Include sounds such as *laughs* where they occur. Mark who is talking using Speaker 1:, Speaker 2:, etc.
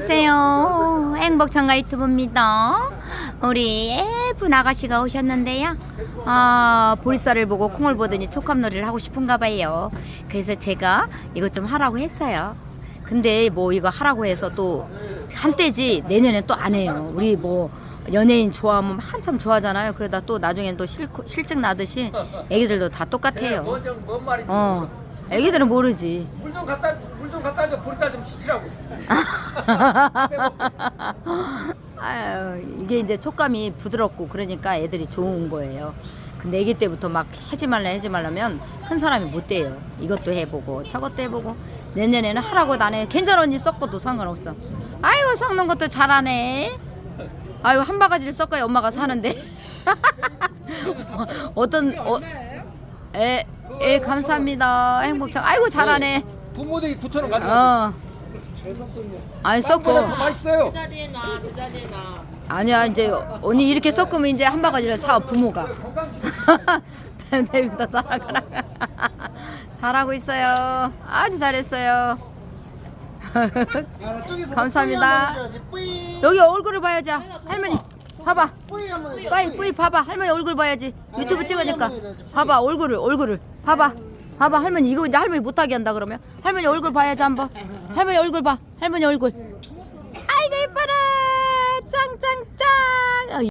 Speaker 1: 안녕하세요. 행복천가 유튜브입니다. 우리 예쁜 아가씨가 오셨는데요. 아, 보리쌀을 보고 콩을 보더니 촉감놀이를 하고 싶은가 봐요. 그래서 제가 이것 좀 하라고 했어요. 근데 뭐 이거 하라고 해서 또 한때지 내년엔 또 안 해요. 우리 뭐 연예인 좋아하면 한참 좋아하잖아요. 그러다 또 나중엔 또 실, 실증 나듯이 애기들도 다 똑같아요.
Speaker 2: 뭔 말인지
Speaker 1: 어, 애기들은 모르지.
Speaker 2: 줘 보리쌀 좀 씻으라고 *laughs*
Speaker 1: 아유, 이게 이제 촉감이 부드럽고 그러니까 애들이 좋은 거예요. 근데 애기 때부터 막 하지 말라 하지 말라면 큰 사람이 못 돼요. 이것도 해보고 저것도 해보고 내년에는 하라고 나네. 괜찮아 언니 섞어도 상관없어. 아이고 섞는 것도 잘하네. 아이고 한 바가지를 섞어야 엄마가 사는데. *laughs* 어떤 어, 에, 에 감사합니다. 행복청. 아이고 잘하네.
Speaker 2: 부모들이 9천 원 가지고
Speaker 1: 어. 아니
Speaker 2: 섞보다 더. 맛있어요.
Speaker 3: 제자리에 놔, 제자리에 놔.
Speaker 1: 아니야 이제 언니 이렇게 섞으면 이제 한 바가지를 사 부모가. 뱀뱀이다 *laughs* 살아가라. *laughs* 잘하고 있어요. 아주 잘했어요. 감사합니다. 여기 얼굴을 봐야지. 할머니 봐봐. 뿌이 봐봐. 할머니 얼굴 봐야지. 유튜브 찍으니까. 봐봐 얼굴을 얼굴을. 봐봐 봐봐 할머니 이거 이제 할머니 못하게 한다 그러면. 할머니 얼굴 봐야지 한번. 할머니 얼굴 봐. 할머니 얼굴